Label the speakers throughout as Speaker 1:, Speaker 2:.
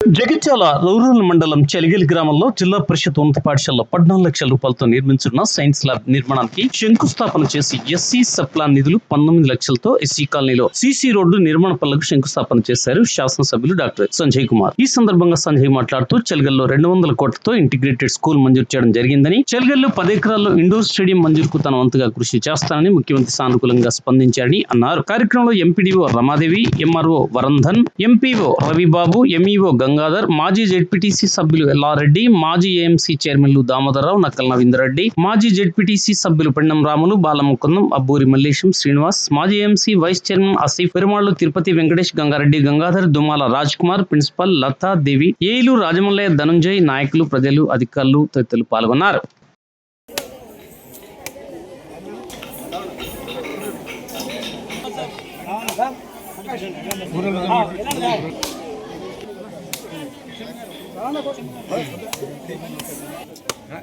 Speaker 1: Jagtial rural మండలం చెలిగిలి గ్రామంలో జిల్లా పరిషత్ ఉన్నత పాఠశాలలో పద్నాలుగు లక్షల రూపాయలతో నిర్మించనున్న సైన్స్ ల్యాబ్ నిర్మాణానికి శంకుస్థాపన చేసి ఎస్సీ సప్లాన్ నిధులు పంతొమ్మిది లక్షలతో ఎస్సీ కాలనీలో సీసీ రోడ్డు నిర్మాణ పనులకు శంకుస్థాపన చేశారు శాసనసభ్యులు డాక్టర్ సంజయ్ కుమార్. ఈ సందర్భంగా సంజయ్ మాట్లాడుతూ చెలిగల్లో రెండు వందల కోట్లతో ఇంటిగ్రేటెడ్ స్కూల్ మంజూరు చేయడం జరిగిందని చెలిగల్లో పది ఎకరాల్లో ఇండోర్ స్టేడియం మంజూరుకు తన వంతుగా కృషి చేస్తానని ముఖ్యమంత్రి సానుకూలంగా స్పందించారని అన్నారు. కార్యక్రమంలో MPDO Ramadevi MRO Varandhan MPO Ravibabu MEO Gangadhar మాజీ జెడ్పీటీసీ సభ్యులు ఎల్లారెడ్డి మాజీ ఏఎంసీ చైర్మన్లు దామోదరరావు నక్కల నవీందర్రెడ్డి మాజీ జెడ్పీటీసీ సభ్యులు పెండం రాములు బాలముకుందం అబ్బూరి మల్లేశం శ్రీనివాస్ మాజీ AMC vice chairman Asif Perumallu Tirupati Venkatesh Gangareddy Gangadhar Dumala Raj Kumar principal Latha Devi Yelu Rajamallaiah Dhananjay నాయకులు ప్రజలు అధికారులు తదితరులు పాల్గొన్నారు.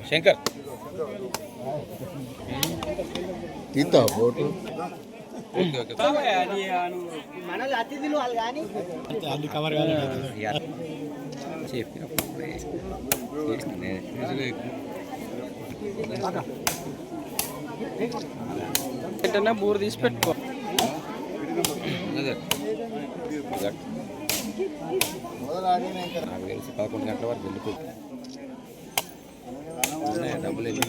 Speaker 2: శంకర్.
Speaker 3: తీస్తా ఫోటో
Speaker 2: ఓకే ఓకే.
Speaker 4: మనల్ని అతిథులు వాళ్ళు కానీ.
Speaker 2: చెప్పినప్పుడు
Speaker 5: ఏంటన్నా బూరు తీసి పెట్టుకో.
Speaker 2: నాకు తెలిసి పదకొండు గంటల వరకు వెళ్ళిపో డబ్బులు వెళ్ళి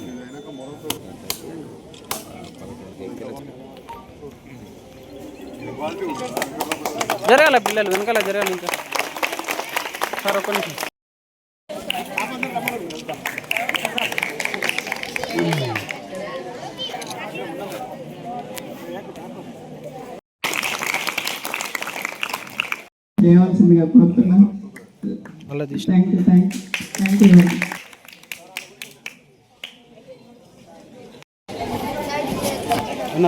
Speaker 5: జరగాల పిల్లలు వెనకాల జరగాలి ఇంకా. సార్ ఒక్క నిమిషం.
Speaker 6: చేయవలసిందిగా కోరుతున్నాను. Thank you thank thank you
Speaker 5: అన్న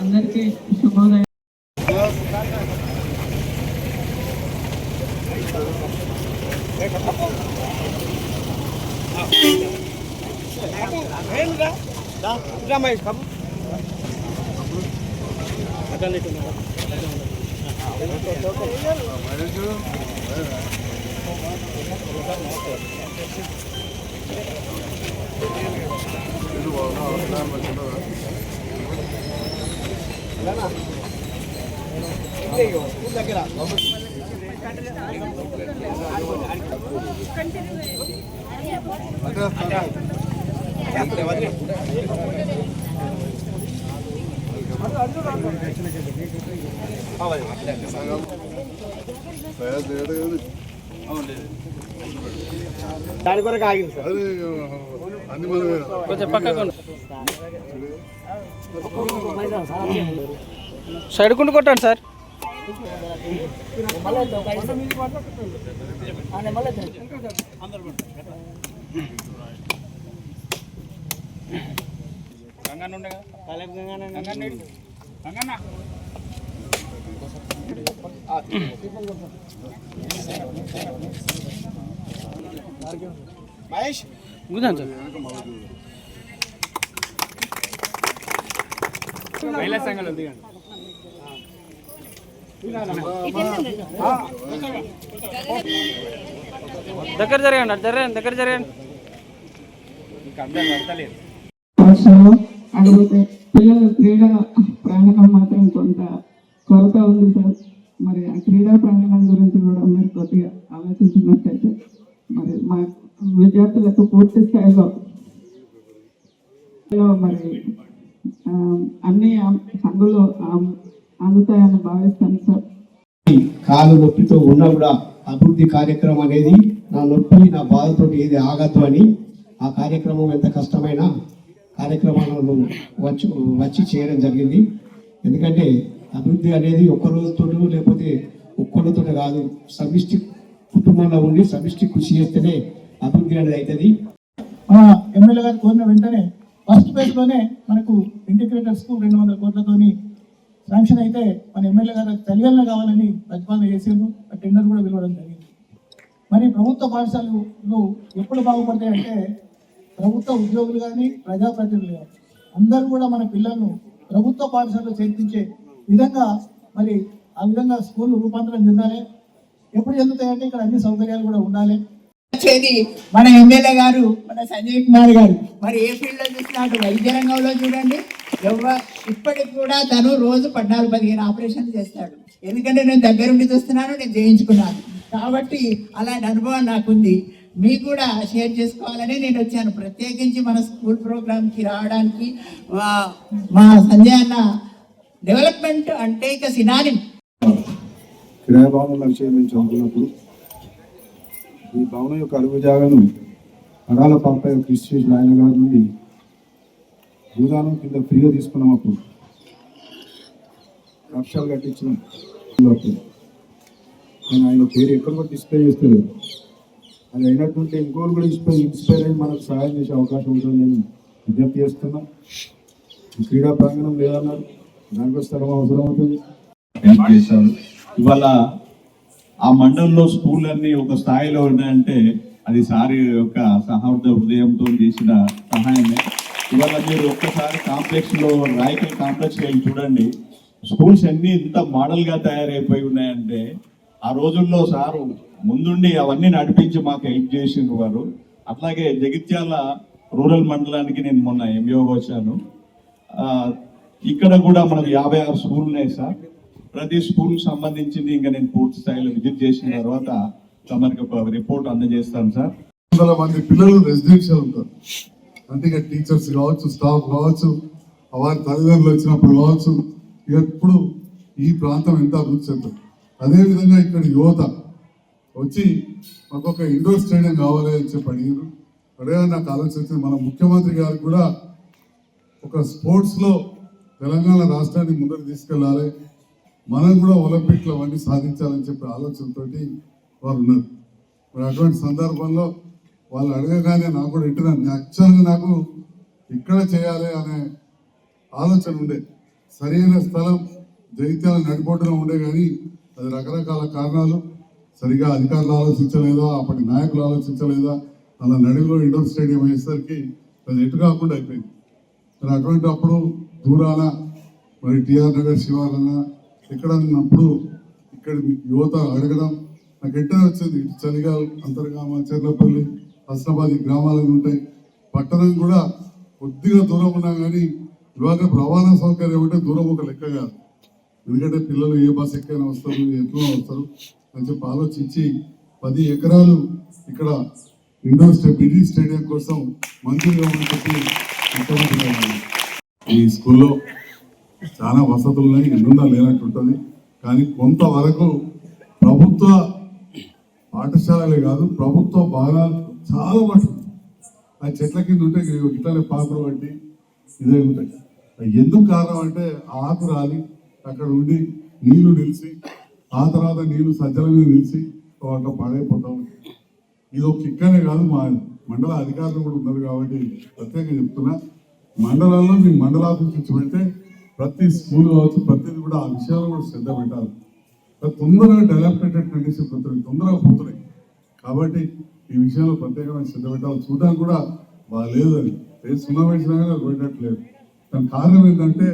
Speaker 5: అందరికీ శుభోదయం. ఆ, ఉండండి
Speaker 6: అందరికీ శుభోదయం
Speaker 4: దాని కొరకు ఆగింది సార్.
Speaker 5: కొంచెం పక్కకు. సైడ్ కుంటు కొట్టండి సార్.
Speaker 4: మహేష్.
Speaker 5: కూర్చోండి సార్. దగ్గర జరగండి అటు జరగండి దగ్గర జరగండి.
Speaker 6: పాఠశాలలో అడిగితే పిల్లల క్రీడా ప్రాంగణం మాత్రం కొంత కొరత ఉంది సార్. మరి ఆ క్రీడా ప్రాంగణం గురించి కూడా మీరు కొద్దిగా ఆలోచించినట్టయితే మరి మా విద్యార్థులకు పూర్తి స్థాయిలో మరి ఆ, అన్ని హంగులు అందుతాయని భావిస్తాను సార్.
Speaker 7: కాలు నొప్పితో ఉన్నా కూడా అభివృద్ధి కార్యక్రమం అనేది నా నొప్పి నా బాధతో ఏది ఆగద్దు అని ఆ కార్యక్రమం ఎంత కష్టమైనా కార్యక్రమాలను వచ్చి వచ్చి చేయడం జరిగింది. ఎందుకంటే అభివృద్ధి అనేది ఒక్క రోజుతో లేకపోతే ఒక్కరితో కాదు సమిష్టి కుటుంబంలో ఉండి సమిష్టి కృషి చేస్తేనే అభివృద్ధి అనేది అవుతుంది.
Speaker 8: మన ఎమ్మెల్యే గారు కోరిన వెంటనే ఫస్ట్ ఫేజ్లోనే మనకు ఇంటిగ్రేటర్స్కు రెండు వందల కోట్లతోని శాంక్షన్ అయితే మన ఎమ్మెల్యే గారు తెలియాలనే కావాలని ప్రతిపాదన చేసారు ఆ టెండర్ కూడా పిలవడం జరిగింది. మరి ప్రభుత్వ పాఠశాలలు ఎప్పుడు బాగుపడతాయి అంటే ప్రభుత్వ ఉద్యోగులు కానీ ప్రజాప్రతినిధులు కానీ అందరూ కూడా మన పిల్లలను ప్రభుత్వ పాఠశాలలో చేర్పించే విధంగా మరి ఆ విధంగా స్కూల్ రూపాంతరం చెందాలి. ఎప్పుడు చెందుతాయంటే ఇక్కడ అన్ని సౌకర్యాలు కూడా ఉండాలి.
Speaker 9: వచ్చేది మన ఎమ్మెల్యే గారు మన సంజయ్ కుమార్ గారు. మరి ఏ ఫీల్డ్లో లో అటు వైద్య రంగంలో చూడండి. ఎవ ఇప్పటికి కూడా తను రోజు పద్నాలుగు పదిహేను ఆపరేషన్లు చేస్తాడు. ఎందుకంటే నేను దగ్గరుండి చూస్తున్నాను నేను చేయించుకున్నాను. కాబట్టి అలాంటి అనుభవం నాకుంది. మీకు కూడా షేర్ చేసుకోవాలని నేను వచ్చాను. ప్రత్యేకించి మన స్కూల్ ప్రోగ్రామ్కి రావడానికి మా- సంజయ్ అన్న డెవలప్మెంట్ అంటే ఇక సినాని
Speaker 3: కిరాయి భవనంలో విషయం మేము చదువుకున్నప్పుడు ఈ భవనం యొక్క అడుగు జాగాను అడాల పాప కృషి చేసిన ఆయన గారి నుండి భూదానం కింద ఫ్రీగా తీసుకున్నాం అప్పుడు. లక్షలు కట్టించిన నేను ఆయన పేరు ఎక్కడ కూడా డిస్ప్లే చేస్తలేదు. అది అయినటువంటి ఇంకోరు కూడా ఇన్స్పైర్ ఇన్స్పైర్ అయ్యి మనకు సహాయం చేసే అవకాశం ఉంటుంది నేను విజ్ఞప్తి చేస్తున్నా. క్రీడా ప్రాంగణం లేదన్నారు. దానికోసం స్థలం అవసరం అవుతుంది.
Speaker 10: చేశారు ఇవాళ ఆ మండలంలో స్కూల్ ఒక స్థాయిలో ఉన్నాయంటే అది సారి యొక్క సహృద హృదయంతో చేసిన సహాయమే. ఇవాళ మీరు ఒక్కసారి కాంప్లెక్స్లో రాయకల్ కాంప్లెక్స్ వెళ్ళి చూడండి. స్కూల్స్ అన్నీ ఇంత మోడల్గా తయారైపోయి ఉన్నాయంటే ఆ రోజుల్లో సారు ముందుండి అవన్నీ నడిపించి మాకు హెల్ప్ చేసిండ్రు వారు. అట్లాగే జగిత్యాల రూరల్ మండలానికి నేను మొన్న ఎంఈఓ వచ్చాను. ఇక్కడ కూడా మనకు యాభై ఆరు స్కూల్ ఉన్నాయి సార్. ప్రతి స్కూల్కి సంబంధించింది ఇంకా నేను పూర్తి స్థాయిలో విజిట్ చేసిన తర్వాత తమరికి ఒక రిపోర్ట్ అందజేస్తాను సార్.
Speaker 3: వందల మంది పిల్లలు రెసిడెన్షియల్ ఉంటారు. అంటే ఇక టీచర్స్ కావచ్చు స్టాఫ్ కావచ్చు వారి తల్లిదండ్రులు వచ్చినప్పుడు కావచ్చు ఎప్పుడు ఈ ప్రాంతం ఎంత అభివృద్ధి చెందుతుంది? అదేవిధంగా ఇక్కడ యువత వచ్చి మాకు ఒక ఇండోర్ స్టేడియం కావాలి అని చెప్పి అడిగారు. అడిగా నాకు ఆలోచించింది మన ముఖ్యమంత్రి గారికి కూడా ఒక స్పోర్ట్స్లో తెలంగాణ రాష్ట్రాన్ని ముందుకు తీసుకెళ్ళాలి. మనం కూడా ఒలింపిక్లు అవన్నీ సాధించాలని చెప్పి ఆలోచనతో వారు ఉన్నారు. మరి అటువంటి సందర్భంలో వాళ్ళు అడగగానే నాకు కూడా ఇంటున్నాను యాక్చువల్గా నాకు ఇక్కడ చేయాలి అనే ఆలోచన ఉండే. సరైన స్థలం జైత్యాలు నడిపోవడం ఉండే కానీ అది రకరకాల కారణాలు సరిగా అధికారులు ఆలోచించలేదా అప్పటి నాయకులు ఆలోచించలేదా? అలా నడిలో ఇండోర్ స్టేడియం అయ్యేసరికి అది ఎటు కాకుండా అయిపోయింది. మరి అటువంటి అప్పుడు దూరాన మరి టిఆర్ నగర్ శివాలన ఎక్కడ ఉన్నప్పుడు ఇక్కడ యువత అడగడం నాకు ఎట్టే వచ్చింది ఇటు చలిగాల్ అంతర్గామ చెర్లపల్లి హస్నాబాద్ ఈ గ్రామాలు ఉంటాయి. పట్టణం కూడా కొద్దిగా దూరం ఉన్నా కానీ ఇవాళ రవాణా సౌకర్యం అంటే దూరం ఒక లెక్క కాదు. ఎందుకంటే పిల్లలు ఏ బస్ ఎక్కైనా వస్తారు ఎట్లా వస్తారు అని చెప్పి ఆలోచించి పది ఎకరాలు ఇక్కడ ఇండోర్ స్టే స్టేడియం కోసం మంచిగా ఉందని చెప్పి ఈ స్కూల్లో చాలా వసతులు ఉన్నాయి ఎన్నున్నా లేనట్టు ఉంటుంది. కానీ కొంతవరకు ప్రభుత్వ పాఠశాలలే కాదు ప్రభుత్వ భాగాలు చాలా మటుకు ఆ చెట్ల కింద ఉంటే ఇట్లనే పాకులు వంటి ఇదే ఉంటాయి. ఎందుకు కారణం అంటే ఆకు రాలి అక్కడ ఉండి నీళ్ళు నిలిచి ఆ తర్వాత నీళ్ళు సజ్జల మీద నిలిచి వాటిలో పాడైపోతా ఉంటాయి ఇది ఒక కిక్కనే కాదు మా మండల అధికారులు కూడా ఉన్నారు కాబట్టి ప్రత్యేకంగా చెప్తున్నా. మండలాల్లో మీ మండల ఆఫీస్ నుంచి పెడితే ప్రతి స్కూల్ కావచ్చు ప్రతిది కూడా ఆ విషయాలు కూడా శ్రద్ధ పెట్టాలి. తొందరగా డెవలప్మెంటెడ్ కండిషన్ పోతున్నాయి తొందరగా పోతున్నాయి. కాబట్టి ఈ విషయంలో ప్రత్యేకమైన శ్రద్ధ పెట్టాలి. చూడడానికి కూడా బాగా లేదు అది ఏ సున్నా వేసినా కానీ పెట్టట్లేదు దాని కారణం ఏంటంటే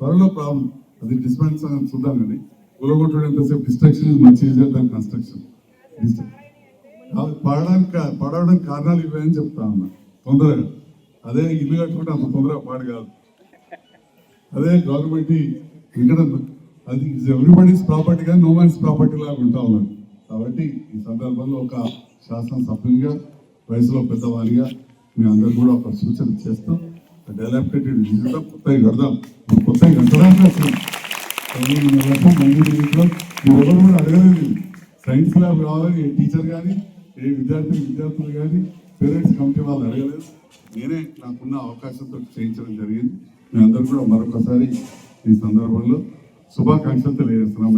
Speaker 3: త్వరలో ప్రాబ్లం. అది డిస్పెన్స్ అని చూద్దాం కానీ కూలగొట్టడం ఎంతసేపు? డిస్ట్రక్షన్ ఇస్ దాని కన్స్ట్రక్షన్ పడడానికి పడవడానికి కారణాలు ఇవే అని చెప్తా ఉన్నా. తొందరగా. అదే ఇల్లు కట్టుకుంటే అంత తొందరగా పాడు కాదు. అదే గవర్నమెంట్ ఇక్కడ అది ఎవ్రీబడీస్ ప్రాపర్టీ కానీ నో మ్యాన్స్ ప్రాపర్టీ లాగా ఉంటా ఉన్నారు. కాబట్టి ఈ సందర్భంలో ఒక శాసనసభ్యునిగా వయసులో పెద్దవారిగా మీ అందరు కూడా ఒక సూచన చేస్తూ డెవలప్టెడ్ కొత్తగా కడదాం. కొత్తగా కట్టడానికి అసలు? తొమ్మిదిన్నర ఎవరు కూడా అడగలేదు సైన్స్ ల్యాబ్ కావాలని ఏ టీచర్ కానీ ఏ విద్యార్థి విద్యార్థులు కానీ పేరెంట్స్ కమిటీ వాళ్ళు అడగలేదు. నేనే నాకున్న అవకాశంతో చేయించడం జరిగింది. మీ అందరూ కూడా మరొకసారి ఈ సందర్భంలో శుభాకాంక్షలు తెలియజేస్తున్నాం.